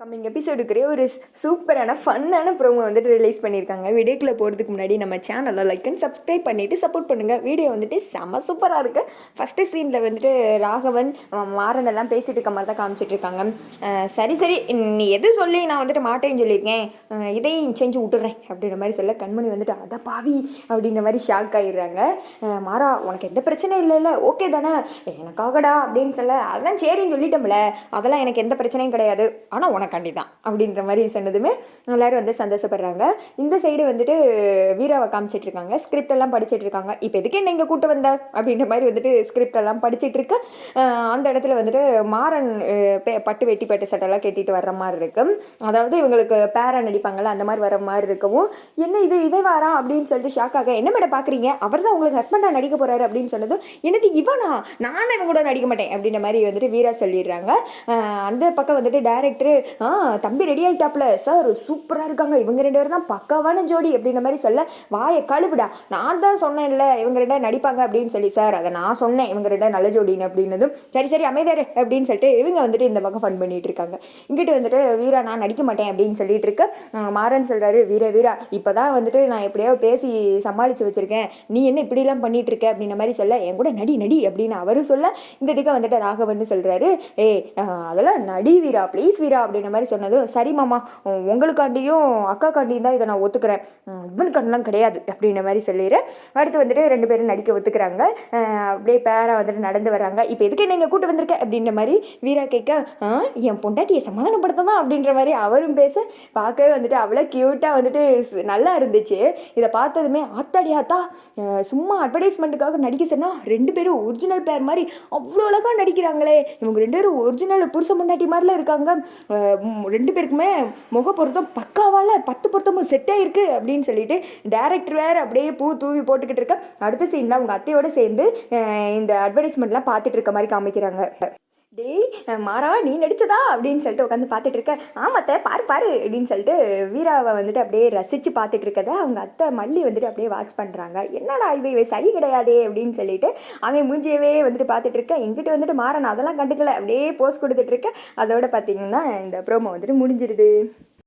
Coming எபிசோடுக்குரிய ஒரு சூப்பரான ஃபன்னான promo வந்துட்டு ரிலீஸ் பண்ணியிருக்காங்க. வீடியோக்குள்ளே போகிறதுக்கு முன்னாடி நம்ம சேனலை லைக் அண்ட் சப்ஸ்கிரைப் பண்ணிவிட்டு சப்போர்ட் பண்ணுங்கள் வீடியோ வந்துட்டு செம சூப்பராக இருக்குது ஃபஸ்ட்டு சீனில் வந்துட்டு ராகவன் அஹ், மாறன் எல்லாம் பேசிட்டு இருக்க மாதிரி தான் காமிச்சிட்ருக்காங்க சரி சரி நீ எது சொல்லி நான் வந்துட்டு மாட்டேன்னு சொல்லியிருக்கேன். இதையும் செஞ்சு விட்டுறேன் அப்படின்ற மாதிரி சொல்ல கண்மணி வந்துட்டு அதை பாவி அப்படின்ற மாதிரி ஷாக் ஆகிடுறாங்க மாறா உனக்கு எந்த பிரச்சனையும் இல்லைல்ல. ஓகே தானே. எனக்காகடா அப்படின்னு சொல்ல அதெல்லாம் சரின்னு சொல்லிட்டோம்ல. அதெல்லாம் எனக்கு எந்த பிரச்சனையும் கிடையாது. ஆனால் உனக்கு உனக்காண்டி தான் அப்படின்ற மாதிரி சொன்னதுமே எல்லாரும் வந்து சந்தோஷப்படுறாங்க. இந்த சைடு வந்துட்டு வீராவை காமிச்சிட்டு இருக்காங்க. ஸ்கிரிப்ட் எல்லாம் படிச்சிட்டு இருக்காங்க. இப்போ எதுக்கு என்ன இங்கே கூட்டு வந்த? அப்படின்ற மாதிரி வந்துட்டு ஸ்கிரிப்ட் எல்லாம் படிச்சுட்டு இருக்க. அந்த இடத்துல வந்துட்டு மாறன் பட்டு வெட்டி பட்டு சட்டெல்லாம் கட்டிட்டு வர்ற மாதிரி இருக்கும் அதாவது இவங்களுக்கு பேரன் நடிப்பாங்களா அந்த மாதிரி வர மாதிரி இருக்கவும் என்ன இது இவன் வாரா அப்படின்னு சொல்லிட்டு ஷாக் ஆக என்ன மேடம் பார்க்குறீங்க அவர் தான் உங்களுக்கு ஹஸ்பண்டாக நடிக்க போகிறாரு அப்படின்னு சொன்னதும் என்னது இவனா? நானும் இவங்க கூட நடிக்க மாட்டேன் அப்படின்ற மாதிரி வந்துட்டு வீரா சொல்லிடுறாங்க. அந்த பக்கம் வந்துட்டு டேரக்டர் ஆ தம்பி ரெடி ஆகிட்டாப்ல சார் சூப்பராக இருக்காங்க. இவங்க ரெண்டு பேரும் தான் பக்காவான ஜோடி அப்படின்ற மாதிரி சொல்ல வாயை கழுவிடா. நான் தான் சொன்னேன்ல இவங்க ரெண்டா நடிப்பாங்க அப்படின்னு சொல்லி சார் அதை நான் சொன்னேன். இவங்க ரெண்டா நல்ல ஜோடின்னு அப்படின்னதும் சரி சரி அமைதாரு அப்படின்னு சொல்லிட்டு இவங்க வந்துட்டு இந்த பக்கம் ஃபன் பண்ணிட்டு இருக்காங்க. இங்கிட்டு வந்துட்டு வீரா நான் நடிக்க மாட்டேன் அப்படின்னு சொல்லிட்டு இருக்க. மாறன் சொல்கிறாரு வீர வீரா இப்போ தான் வந்துட்டு நான் எப்படியோ பேசி சமாளித்து வச்சிருக்கேன். நீ என்ன இப்படிலாம் பண்ணிட்டு இருக்க? அப்படின்ற மாதிரி சொல்ல என் கூட நடி நடி அப்படின்னு அவரும் சொல்ல இந்த இதுக்கு வந்துட்டு ராகவன் சொல்கிறாரு ஏய் அதெல்லாம் நடி வீரா. ப்ளீஸ் வீரா அப்படின்னு அப்படின்ற மாதிரி சொன்னதும் சரி மாமா உங்களுக்காண்டியும் அக்காக்காண்டியும் தான் இதை நான் ஒத்துக்கிறேன். இவனுக்காண்டெலாம் கிடையாது அப்படின்ற மாதிரி சொல்லிடுறேன் அடுத்து வந்துட்டு ரெண்டு பேரும் நடிக்க ஒத்துக்கிறாங்க. அப்படியே பேராக வந்துட்டு நடந்து வராங்க இப்போ எதுக்கு நீங்கள் கூட்டு வந்திருக்க? அப்படின்ற மாதிரி வீரா கேட்க என் பொண்டாட்டியை சமாதானப்படுத்தான் அப்படின்ற மாதிரி அவரும் பேச பார்க்கவே வந்துட்டு அவ்வளோ க்யூட்டாக வந்துட்டு நல்லா இருந்துச்சு. இதை பார்த்ததுமே ஆத்தாடி ஆத்தா சும்மா அட்வர்டைஸ்மெண்ட்டுக்காக நடிக்க சொன்னால் ரெண்டு பேரும் ஒரிஜினல் பேர் மாதிரி அவ்வளோ அழகாக நடிக்கிறாங்களே. இவங்க ரெண்டு பேரும் ஒரிஜினல் புருஷ முன்னாடி மாதிரிலாம் இருக்காங்க. ரெண்டு பேருக்குமே முக பொருத்தம் பக்காவால் பத்து பொருத்தமும் செட் இருக்குது அப்படின்னு சொல்லிட்டு டேரக்டர் வேறு அப்படியே பூ தூவி போட்டுக்கிட்டு இருக்க. அடுத்த சீனில் அவங்க அத்தையோட சேர்ந்து இந்த அட்வர்டைஸ்மெண்ட்லாம் பார்த்துட்டு இருக்க மாதிரி காமிக்கிறாங்க. டேய் மாறா நீ நடிச்சதா? அப்படின்னு சொல்லிட்டு உட்காந்து பார்த்துட்டு இருக்க. ஆமாத்த பாரு பாரு அப்படின்னு சொல்லிட்டு வீராவை வந்துட்டு அப்படியே ரசித்து பார்த்துட்டு இருக்கத அவங்க அத்தை மல்லி வந்துட்டு அப்படியே வாட்ச் பண்ணுறாங்க என்னடா இது இவை சரி கிடையாதே அப்படின்னு சொல்லிட்டு அவன் மூஞ்சியவே வந்துட்டு பார்த்துட்டு இருக்க. எங்கிட்ட வந்துட்டு மாறன் அதெல்லாம் கண்டுக்கல. அப்படியே போஸ் கொடுத்துட்டு இருக்க. அதோட பார்த்தீங்கன்னா இந்த ப்ரோமோ வந்துட்டு முடிஞ்சிருது.